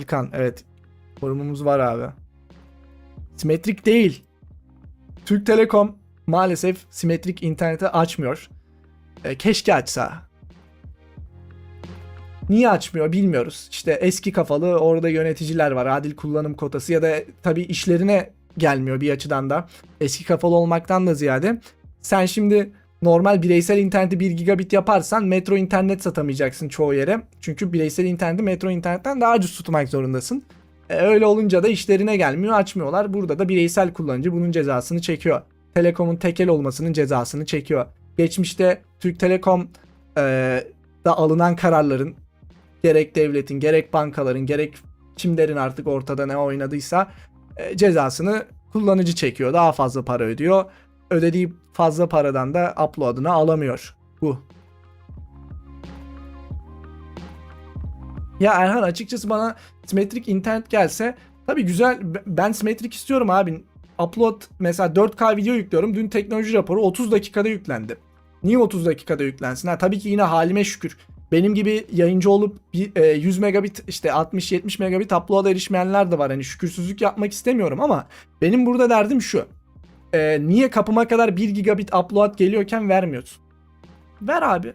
İlkan evet. Forumumuz var abi. Simetrik değil. Türk Telekom maalesef simetrik interneti açmıyor. E, keşke açsa. Niye açmıyor bilmiyoruz. İşte eski kafalı orada yöneticiler var. Adil kullanım kotası ya da tabii işlerine gelmiyor bir açıdan da. Eski kafalı olmaktan da ziyade. Sen şimdi normal bireysel interneti 1 gigabit yaparsan metro internet satamayacaksın çoğu yere. Çünkü bireysel interneti metro internetten daha ucuz tutmak zorundasın. E, öyle olunca da işlerine gelmiyor açmıyorlar. Burada da bireysel kullanıcı bunun cezasını çekiyor. Telekom'un tekel olmasının cezasını çekiyor. Geçmişte Türk Telekom e, da alınan kararların gerek devletin gerek bankaların gerek kimlerin artık ortada ne oynadıysa e, cezasını kullanıcı çekiyor. Daha fazla para ödüyor. Ödediği fazla paradan da upload'ını alamıyor. Bu. Ya Erhan açıkçası bana simetrik internet gelse tabii güzel ben simetrik istiyorum abi. Upload mesela 4K video yüklüyorum. Dün teknoloji raporu 30 dakikada yüklendi. Niye 30 dakikada yüklensin? Ha, tabii ki yine halime şükür. Benim gibi yayıncı olup bir, e, 100 megabit işte 60-70 megabit upload'a erişmeyenler de var. Hani şükürsüzlük yapmak istemiyorum ama benim burada derdim şu. E, niye kapıma kadar 1 gigabit upload geliyorken vermiyorsun? Ver abi.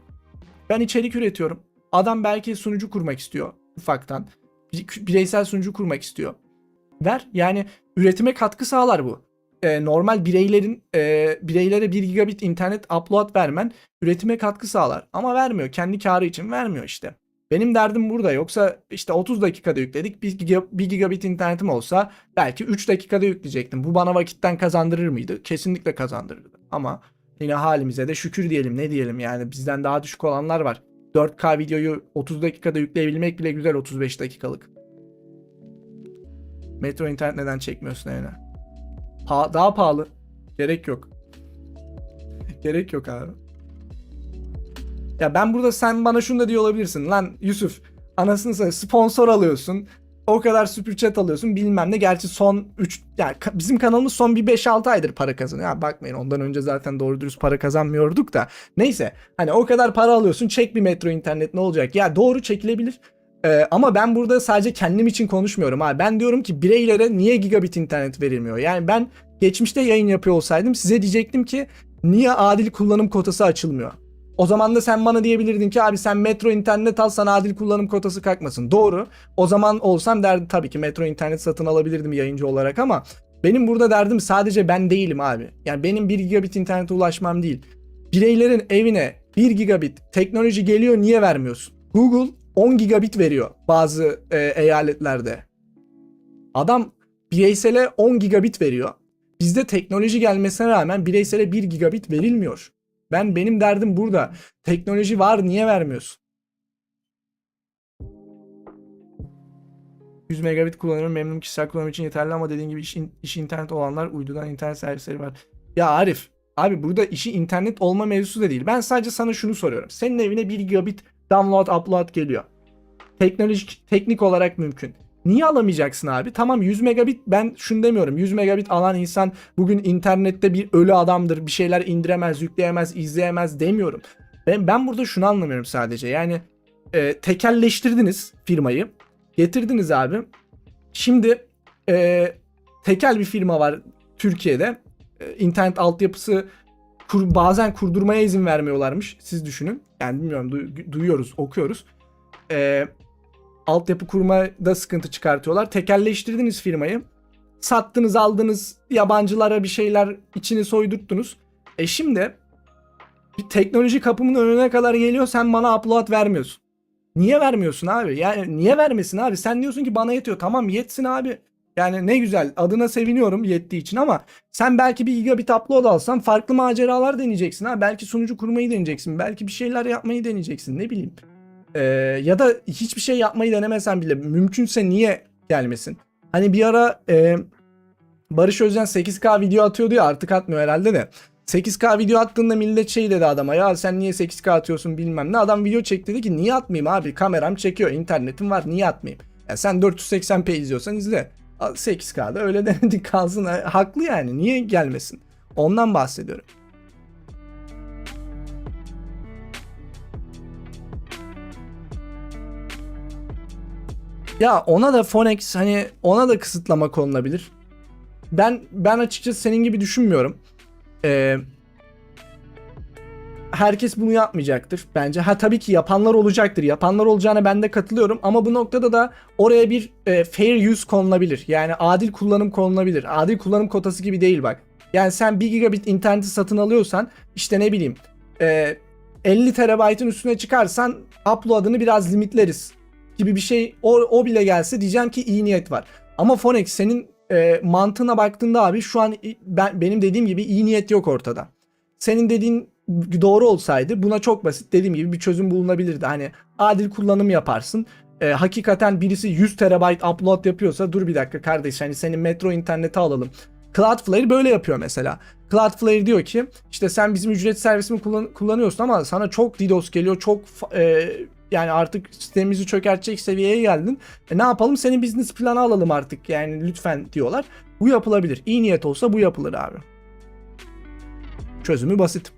Ben içerik üretiyorum. Adam belki sunucu kurmak istiyor ufaktan. Bir- Bireysel sunucu kurmak istiyor. Ver. Yani üretime katkı sağlar bu. E, normal bireylerin e, bireylere 1 gigabit internet upload vermen üretime katkı sağlar. Ama vermiyor. Kendi karı için vermiyor işte. Benim derdim burada. Yoksa işte 30 dakikada yükledik. 1, giga, 1 gigabit internetim olsa belki 3 dakikada yükleyecektim. Bu bana vakitten kazandırır mıydı? Kesinlikle kazandırırdı. Ama yine halimize de şükür diyelim. Ne diyelim yani bizden daha düşük olanlar var. 4K videoyu 30 dakikada yükleyebilmek bile güzel 35 dakikalık. Metro internet neden çekmiyorsun evine? Pa- daha pahalı. Gerek yok. Gerek yok abi. Ya ben burada sen bana şunu da diyor olabilirsin. Lan Yusuf anasını satayım sponsor alıyorsun. O kadar super chat alıyorsun bilmem ne. Gerçi son 3 yani bizim kanalımız son bir 5-6 aydır para kazanıyor. Ya bakmayın ondan önce zaten doğru dürüst para kazanmıyorduk da. Neyse hani o kadar para alıyorsun çek bir metro internet ne olacak? Ya doğru çekilebilir. Ee, ama ben burada sadece kendim için konuşmuyorum abi. Ben diyorum ki bireylere niye gigabit internet verilmiyor? Yani ben geçmişte yayın yapıyor olsaydım size diyecektim ki niye adil kullanım kotası açılmıyor? O zaman da sen bana diyebilirdin ki abi sen metro internet al sana adil kullanım kotası kalkmasın. Doğru. O zaman olsam derdim tabii ki metro internet satın alabilirdim yayıncı olarak ama benim burada derdim sadece ben değilim abi. Yani benim 1 gigabit internete ulaşmam değil. Bireylerin evine 1 gigabit teknoloji geliyor niye vermiyorsun? Google 10 gigabit veriyor bazı e, eyaletlerde. Adam bireysele 10 gigabit veriyor. Bizde teknoloji gelmesine rağmen bireysele 1 gigabit verilmiyor. Ben benim derdim burada. Teknoloji var niye vermiyorsun? 100 megabit kullanıyorum memnun kişisel kullanım için yeterli ama dediğin gibi iş, iş internet olanlar uydudan internet servisleri var. Ya Arif abi burada işi internet olma mevzusu da değil. Ben sadece sana şunu soruyorum. Senin evine 1 gigabit download upload geliyor. Teknolojik teknik olarak mümkün. Niye alamayacaksın abi? Tamam 100 megabit ben şunu demiyorum. 100 megabit alan insan bugün internette bir ölü adamdır. Bir şeyler indiremez, yükleyemez, izleyemez demiyorum. Ben, ben burada şunu anlamıyorum sadece. Yani e, tekelleştirdiniz firmayı. Getirdiniz abi. Şimdi e, tekel bir firma var Türkiye'de. E, internet altyapısı kur, bazen kurdurmaya izin vermiyorlarmış. Siz düşünün. Yani bilmiyorum du- duyuyoruz, okuyoruz. E, altyapı kurmada sıkıntı çıkartıyorlar. Tekelleştirdiniz firmayı. Sattınız, aldınız, yabancılara bir şeyler içini soydurttunuz. E şimdi bir teknoloji kapımın önüne kadar geliyor sen bana upload vermiyorsun. Niye vermiyorsun abi? Yani niye vermesin abi? Sen diyorsun ki bana yetiyor. Tamam yetsin abi. Yani ne güzel adına seviniyorum yettiği için ama sen belki bir gigabit upload alsan farklı maceralar deneyeceksin ha. Belki sunucu kurmayı deneyeceksin. Belki bir şeyler yapmayı deneyeceksin ne bileyim. Ee, ya da hiçbir şey yapmayı denemesen bile mümkünse niye gelmesin? Hani bir ara e, Barış Özcan 8K video atıyordu ya artık atmıyor herhalde de. 8K video attığında millet şey dedi adama ya sen niye 8K atıyorsun bilmem ne. Adam video çekti dedi ki niye atmayayım abi kameram çekiyor internetim var niye atmayayım. Ya sen 480p izliyorsan izle. 8K'da öyle denedik kalsın haklı yani niye gelmesin. Ondan bahsediyorum. Ya ona da Phonex hani ona da kısıtlama konulabilir. Ben ben açıkçası senin gibi düşünmüyorum. Ee, herkes bunu yapmayacaktır bence. Ha tabii ki yapanlar olacaktır. Yapanlar olacağına ben de katılıyorum ama bu noktada da oraya bir e, fair use konulabilir. Yani adil kullanım konulabilir. Adil kullanım kotası gibi değil bak. Yani sen 1 gigabit interneti satın alıyorsan işte ne bileyim e, 50 terabaytın üstüne çıkarsan upload'ını biraz limitleriz gibi bir şey o, o bile gelse diyeceğim ki iyi niyet var. Ama Phonex senin e, mantığına baktığında abi şu an ben benim dediğim gibi iyi niyet yok ortada. Senin dediğin doğru olsaydı buna çok basit dediğim gibi bir çözüm bulunabilirdi. Hani adil kullanım yaparsın. E, hakikaten birisi 100 terabayt upload yapıyorsa dur bir dakika kardeş hani senin metro interneti alalım. Cloudflare böyle yapıyor mesela. Cloudflare diyor ki işte sen bizim ücret servisimi kullan- kullanıyorsun ama sana çok DDoS geliyor çok e, yani artık sistemimizi çökertecek seviyeye geldin. E, ne yapalım senin business planı alalım artık yani lütfen diyorlar. Bu yapılabilir. İyi niyet olsa bu yapılır abi. Çözümü basit.